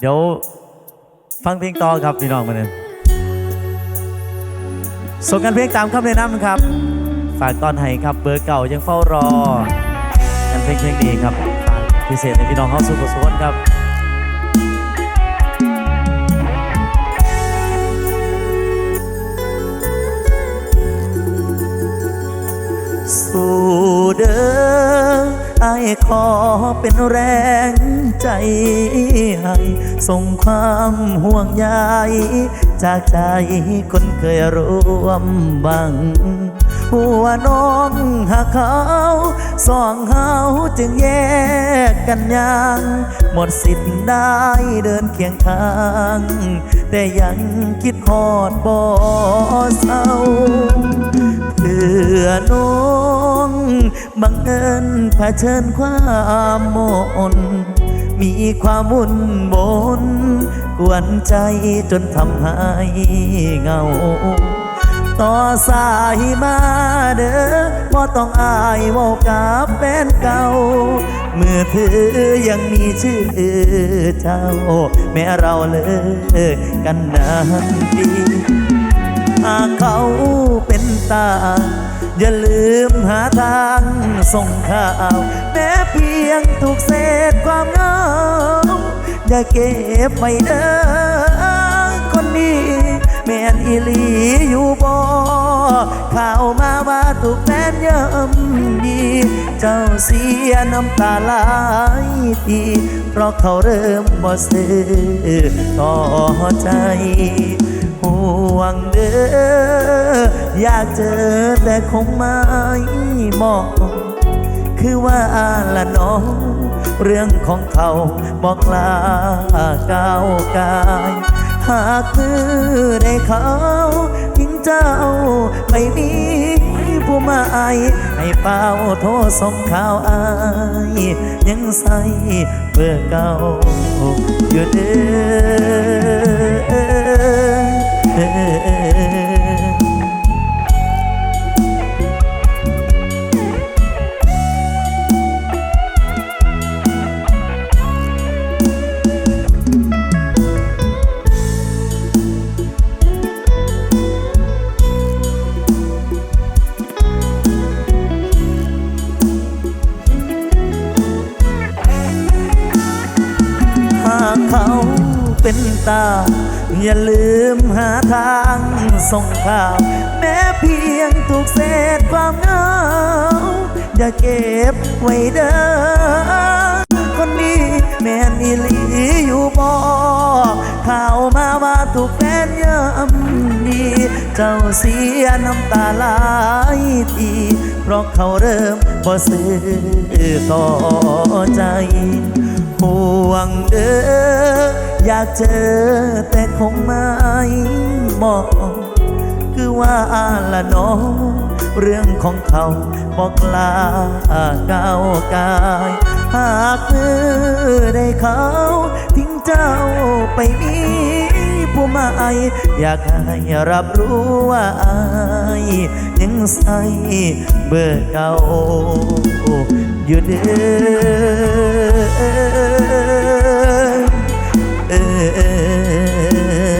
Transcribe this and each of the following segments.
เดี๋ยวฟังเพลงต่อครับพี่น้องมาเนี่ยส่งกันเพลงตามคำแนะนำครับ ฝากตอนให้ครับเบอร์เก่ายังเฝ้ารอกันเพลงเพลงนี้ครับพิเศษในพี่น้องเขาสุขสุขครับสู่เด้อ ไอ้ขอเป็นแรงใจให้ส่งความห่วงใยจากใจคนเคยร่วมบังหัวน้องหากเขาสองเฮาจึงแยกกันยัง หมดสิทธิ์ได้เดินเคียงข้าง แต่ยังคิดฮอดบ่เศร้า เพื่อน้องบังเอิญเผชิญความมนมีความวุ่นบนกวนใจจนทำให้เหงา ต่อสายมาเด้อบ่ต้องอายว่ากับแฟนเก่าเมื่อถือยังมีชื่อเจ้า แม้เราเลิกกันนานปีหากเขาเป็น ตา อย่าลืมหาทางส่งข่าว แม้เพียงถูกเศษความเหงาอย่าเก็บไว้เด้อคนนี้แม่นอีหลีอยู่บ่ข่าวมาว่าถูกแฟนย่ำดี เจ้าเสียน้ำตาไหลายทีเพราะเขาเริ่มบ่ซื้อต่อใจ ห่วงเด้ออยากเจอแต่คงไม่เหมาะ คือว่าละน้อง เรื่องของเขาบอกลาก้าวกาย หากมือได้เขาทิ้งเจ้าไม่มีผู้มายให้เป่าโทษส่งข่าวอายยังใส่เบอร์เก่าอยู่เด้อ เขาเป็นตาอย่าลืมหาทางส่งข่าว แม้เพียงถูกเศษความเหงา อย่าเก็บไว้เด้อคนนี้แม่นอีหลีอยู่บ่ข่าวมาว่าถูกแฟนย่ำดี เจ้าเสียน้ำตาไหลายทีเพราะเขาเริ่มบ่ซื้อต่อใจ ห่วงเด้ออยากเจอแต่คงไม่เหมาะคือว่าละน้องเรื่องของเขาบอกลาก้าวกาย หากมือได้เขา ทิ้งเจ้าไปมีผู้หมายอยากให้รับรู้ว่าอายยังใส่เบอร์เก่าอยู่เด้อ เออ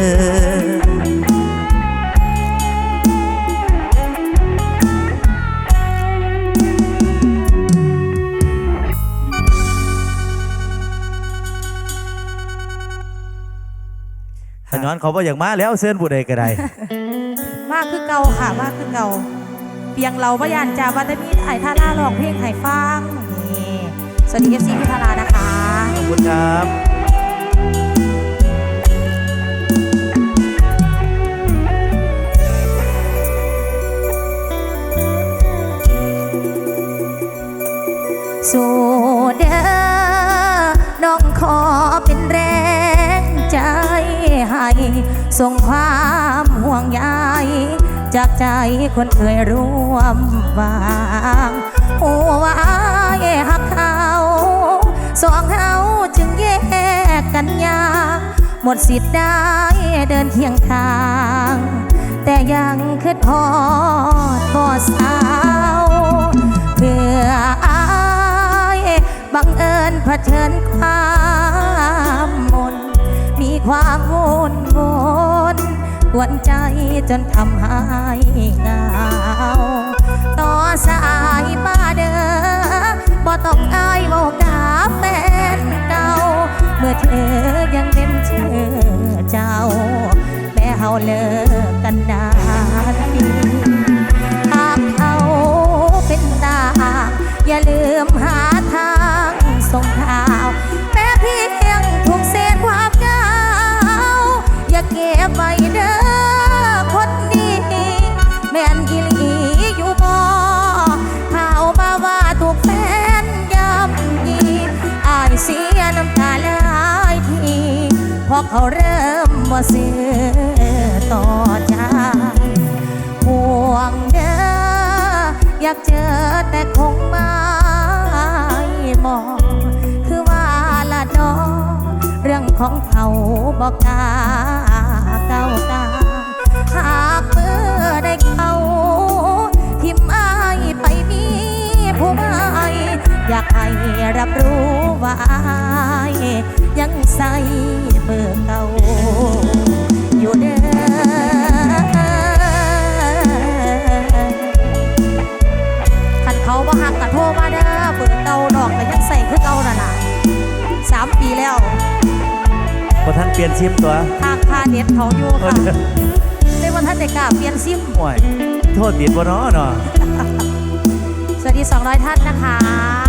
ขย้อนเขาบอกอย่างมาแล้วเส้นบุใดก็ได้ มากคือเก่าค่ะมากคือเก่า เพียงเราพยานจาวัตมีไอท่าล่าลองเพลงไห้ฟังนี่สวัสดีเอฟซีพิธารานะคะ ขอบคุณครับ ส่งความห่วงใยจากใจคนเคยร่วมวางหัวายหักเขาสองเฮาจึงแยกกันยาหมดสิทธิ์ได้เดินเคียงทาง แต่ยังคิดพอดพอสาวเพื่ออายบังเอิญเผชิญความ มนความวุ่นวนกวนใจจนทำให้เหงาต่อสายมาเด้อบ่ต้องอายเว้ากับแฟนเก่าเมื่อเธอยังเป็นเชื่อเจ้า แม่เฮาเลิกกันนานปีหากเขาเป็นตาอย่าลืมหาทางส่งข่าว ม่นอีหลีอยู่บ่ข่าวมาว่าถูกแฟนยำยีอายเสียน้ำตาหลายทีเพราะเขาเริ่มบ่เสือต่อใจห่วงเด้ออยากเจอแต่คงไม่มองคือว่าละดอเรื่องของเขาบอกกาเก้าวกลาากให้รับรู้ว่าอายยังใส่เบอร์เก่าอยู่เด้อคันเขาบ่หักกะโทรมาเด้อเบอร์เก่าดอกก็ยังใส่คือเก่านั่นล่ะสามปีแล้วพอท่านเปลี่ยนชิมตัวทางพาเน็ตเขาอยู่ค่ะเลยว่าท่านได้กล้าเปลี่ยนซิมโอ้ยโทษติดบ่เนาะเนาะสวัสดี 200 ท่านนะคะ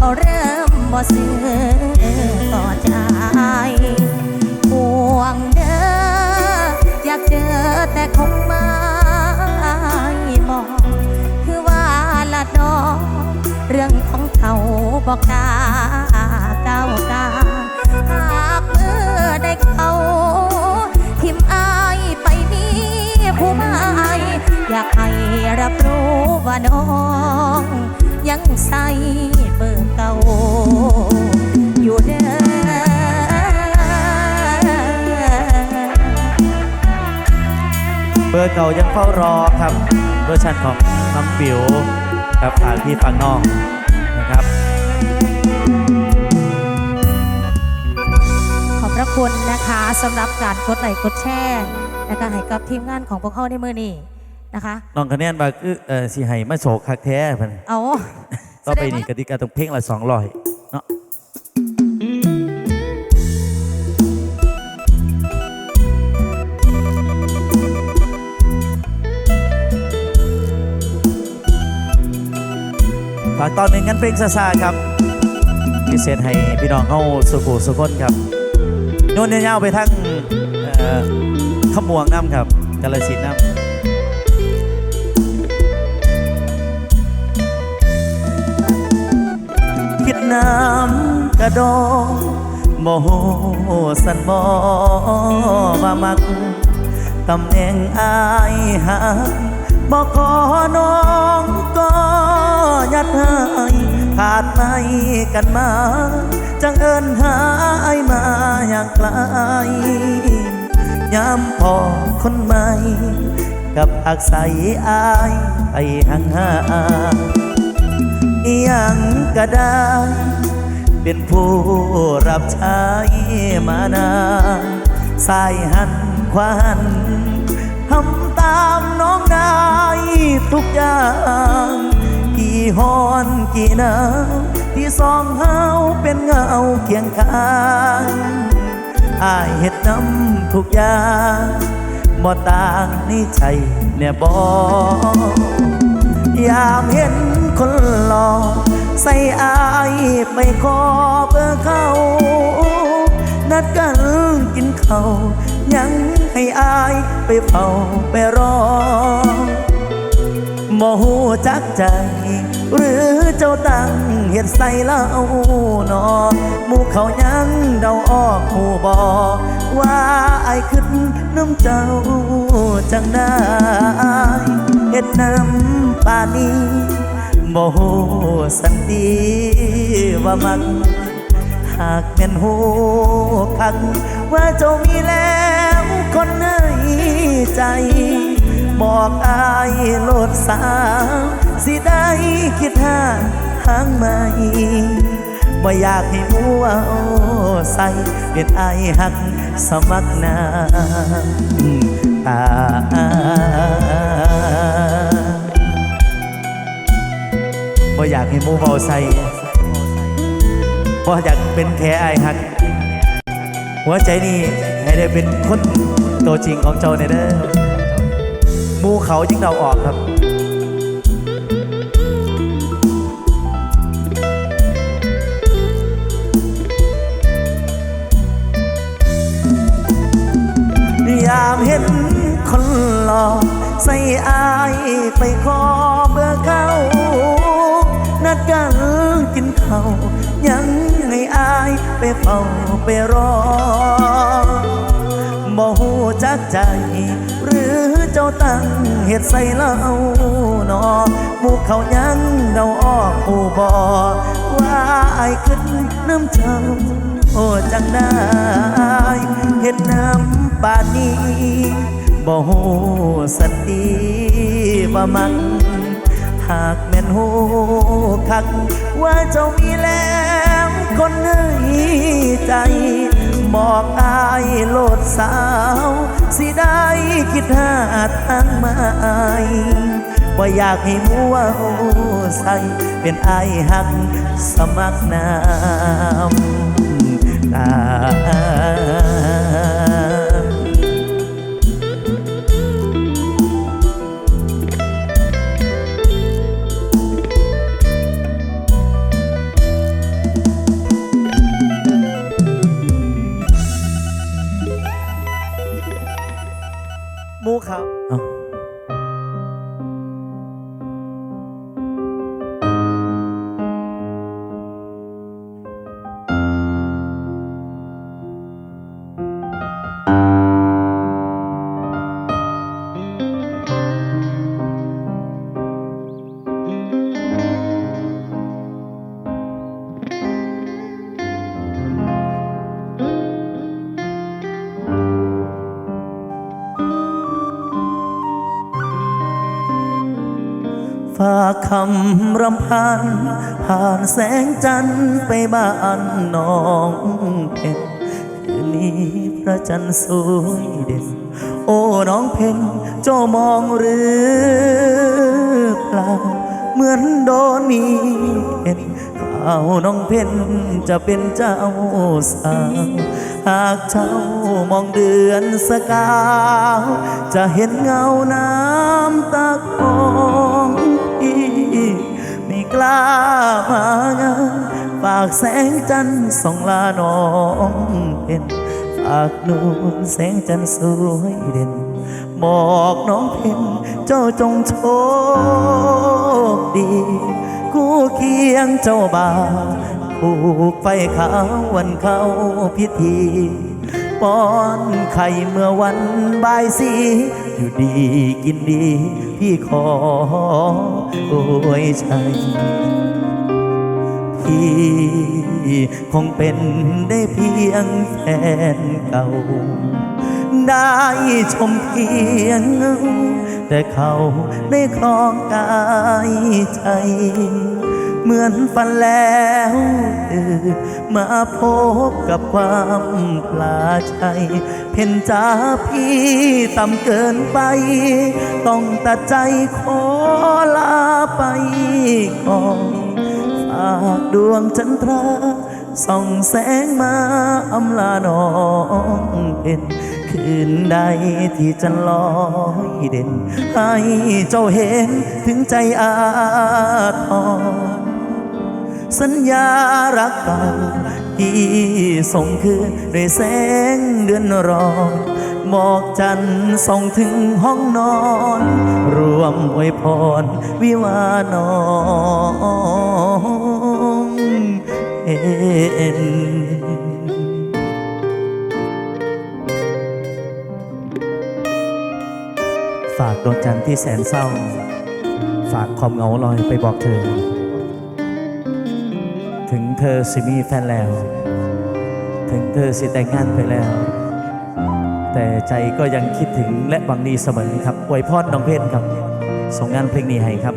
เพราะเขาเริ่มบ่เสือต่อใจห่วงเด้ออยากเจอแต่คงไม่มองคือว่าละดอกเรื่องของเขาบอกกล้าก้ากาหากเมื่อได้เขาทิมอายไปมีผู้ใหม่อยากให้รับรู้ว่าน้องยังใส่ อร์เก่าอยู่เด้อเบอร์เก่ายังเฝ้ารอครับเวอร์ชันของน้ำปิวครับฝากพี่ฟังน้องนะครับ ขอบพระคุณนะคะสำหรับการกดไลค์กดแชร์นะคะให้กับทีมงานของพวกเขาในมือนี้นะคะ น้องคะแนนบาคือเออสิให้มาโศกคักแท้เพิ่นเอา ต่อไปนี่กติกาต้องเพ่งละ200เนาะฝากตอนหนึ่งงั้นเพลงซาซาครับ พิเศษให้พี่น้องเข้าสุขุสุคนครับโน่นเนี่ยยาวไปทั้งขมวงน้ำครับกาลสินน้ำ คิดน้ำกระดองโมโหสันบอมามักตำแหน่งอายหักบอกขอน้องก็ยัดให้ขาดไปกันมา จังเอิญหายมาอย่างไกลย้ำพอคนใหม่ กับอักใสอายไปห่างห่าง อิหยังก็ได้ เป็นผู้รับใช้มานานสายหันขวาหันทำตามน้องได้ทุกอย่าง กี่ฮอนกี่หนาวที่สองเฮาเป็นเงาเคียงข้างอายเฮ็ดน้ำทุกอย่างบ่ต่างนี่ใจเนี่ยบอก ยามเห็นคนหล่อใส่อายไปขอเบอร์เขานัดกันกินข้าวยังให้อายไปเฝ้าไปรอโมหูจักใจ หรือเจ้าตั้งเห็ดใส่เล่าหนอหมู่เขายังเดาออกหูบอว่าอายขึ้นน้ำเจ้าจังได้ เฮ็ดน้ำปานี้บ่โหสันดีว่ามันหากแม่นหูคักว่าเจ้ามีแล้วคนในใจบอกอายโลดสาสิได้คิดหาทางใหม่บ่อยากให้มัวใส่เป็นอายหักสมัครน้ำ ตา บ่อยากให้มูเบาใส่บ่อยากเป็นแค่ไอหัก หัวใจนี่ให้ได้เป็นคนตัวจริงของเจ้าในเด้อมูเขาจึงเดาออกครับ ยามเห็นคนหล่อใส่อายไปขอเบอร์เขานัดกันกินข้าวยังให้อายไปเฝ้าไปรอบ่หูจักใจ หรือเจ้าตั้งเหตุใส่เล่านอหมูเขายังเดาออกอูบอว่าอายขึ้นน้ำเจ้าโอ้จังได้เห็นน้ำ ป่านนี้บ่หูสันดีว่ามันหากแม่นหูคัก ว่าเจ้ามีแล้วคนในใจ บอกอายโลดสาว สิได้คิดหาทางใหม่ว่าอยากให้มัวใส่เป็นอายหักสมัครน้ำตา หมูค ฝากคำรำพัน ผ่านแสงจันทร์ไปบ้านน้องเพชรคืนนี้พระจันทร์สวยเด่น โอ้น้องเพนเจ้ามองหรือเปล่า เหมือนโดนมีเห็นข่าวน้องเพนจะเป็นเจ้าสาว หากเจ้ามองเดือนสกาว จะเห็นเงาน้ำตาของ ไม่กล้ามางานฝากแสงจันทร์ส่องลาน้องเป็นฝากนูนแสงจันทร์สวยเด่น บอกน้องเพนเจ้าจงโชคดีคู่เคียงเจ้าบ่าวผูกไฟขาววันเข้าพิธี ป้อนไข่เมื่อวันบ่ายสี อยู่ดีกินดี พี่ขอโอยชัยพี่คงเป็นได้เพียงแฟนเก่า ได้ชมเพียง แต่เขาได้ครองกายใจ เหมือนฝันแล้วมาพบกับความปลาชัย เพ่นจ้าพี่ต่ำเกินไป ต้องตัดใจขอลาไปก่อนฝากดวงจันทราส่องแสงมาอำลาน้องเป็นคืนใดที่จันลอยเด่น ให้เจ้าเห็นถึงใจอาทร สัญญารักเก่าที่ส่งคืนด้วยแสงเดือนรอนบอกจันทร์ส่งถึงห้องนอน รวมอวยพรวิวาน้องเอ็นฝากดวงจันทร์ที่แสนเศร้า ฝากความเหงาลอยไปบอกเธอ เธอสิมีแฟนแล้ว ถึงเธอสิแต่งงานไปแล้ว แต่ใจก็ยังคิดถึงและหวังดีเสมอครับอวยพรน้องเพชรครับ ส่งงานเพลงนี้ให้ครับ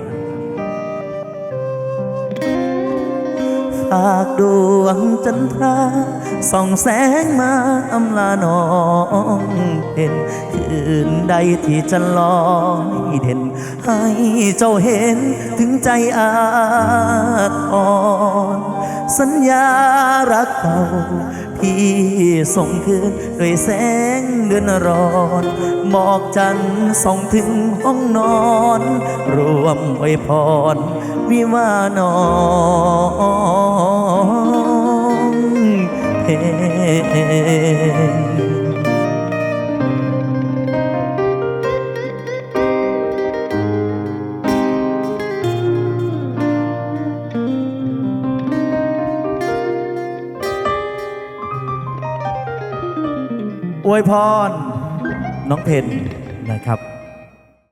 ฝากดวงจันทราส่องแสงมาอำลาน้องเห็นคืนใดที่จะลอยเด่น ให้เจ้าเห็นถึงใจอาทร สัญญารักเก่าพี่ส่งคืนด้วยแสงเดือนร้อนหมอกจันทร์ส่องถึงห้องนอน รวมไว้พร วิวาน้องเพ วยพรน้องเพนนะครับ